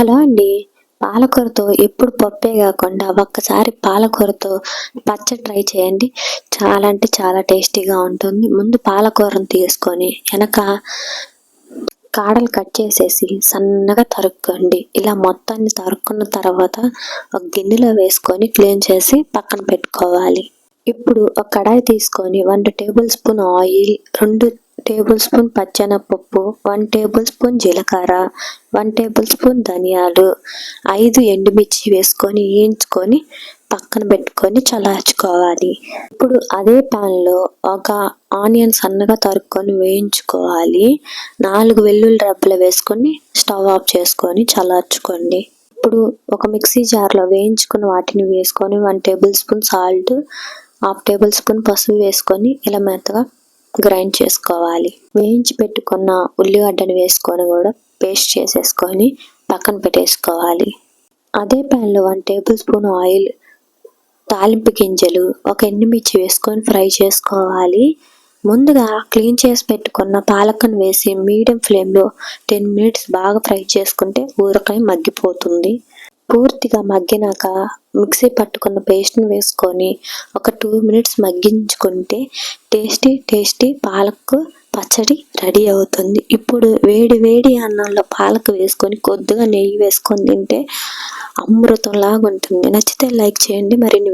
Hello అండి. పాలకూరతో ఎప్పుడు పప్పే కాకుండా ఒక్కసారి పాలకూరతో పచ్చడి ట్రై చేయండి. చాలా అంటే చాలా టేస్టీగా ఉంటుంది. ముందు పాలకూరను తీసుకొని వెనక కాడలు కట్ చేసేసి సన్నగా తరుక్కోండి. ఇలా మొత్తాన్ని తరుక్కున్న తర్వాత ఒక గిన్నెలో వేసుకొని క్లీన్ చేసి పక్కన పెట్టుకోవాలి. ఇప్పుడు ఒక కడాయి తీసుకొని వన్ టేబుల్ స్పూన్ ఆయిల్ రెండు టేబుల్ స్పూన్ పచ్చెనపప్పు వన్ టేబుల్ స్పూన్ జీలకర్ర వన్ టేబుల్ స్పూన్ ధనియాలు ఐదు ఎండుమిర్చి వేసుకొని వేయించుకొని పక్కన పెట్టుకొని చల్లార్చుకోవాలి. ఇప్పుడు అదే ప్యాన్లో ఒక ఆనియన్ సన్నగా తరుక్కొని వేయించుకోవాలి. నాలుగు వెల్లుల్లి రబ్బలు వేసుకొని స్టవ్ ఆఫ్ చేసుకొని చల్లార్చుకోండి. ఇప్పుడు ఒక మిక్సీ జార్లో వేయించుకున్న వాటిని వేసుకొని one tablespoon salt half tablespoon పసుపు వేసుకొని ఇలా మెత్తగా గ్రైండ్ చేసుకోవాలి. వేయించి పెట్టుకున్న ఉల్లిగడ్డను వేసుకొని కూడా పేస్ట్ చేసేసుకొని పక్కన పెట్టేసుకోవాలి. అదే ప్యాన్లో వన్ టేబుల్ స్పూన్ ఆయిల్ తాలింపు గింజలు ఒక ఎండుమిర్చి వేసుకొని ఫ్రై చేసుకోవాలి. ముందుగా క్లీన్ చేసి పెట్టుకున్న పాలకను వేసి మీడియం ఫ్లేమ్లో టెన్ మినిట్స్ బాగా ఫ్రై చేసుకుంటే ఊరకాయ మగ్గిపోతుంది. పూర్తిగా మగ్గినాక మిక్సీ పట్టుకున్న పేస్ట్ని వేసుకొని ఒక టూ మినిట్స్ మగ్గించుకుంటే టేస్టీ టేస్టీ పాలకు పచ్చడి రెడీ అవుతుంది. ఇప్పుడు వేడి వేడి అన్నంలో పాలకు వేసుకొని కొద్దిగా నెయ్యి వేసుకొని తింటే అమృతంలాగా ఉంటుంది నచ్చితే లైక్ చేయండి. మరిన్ని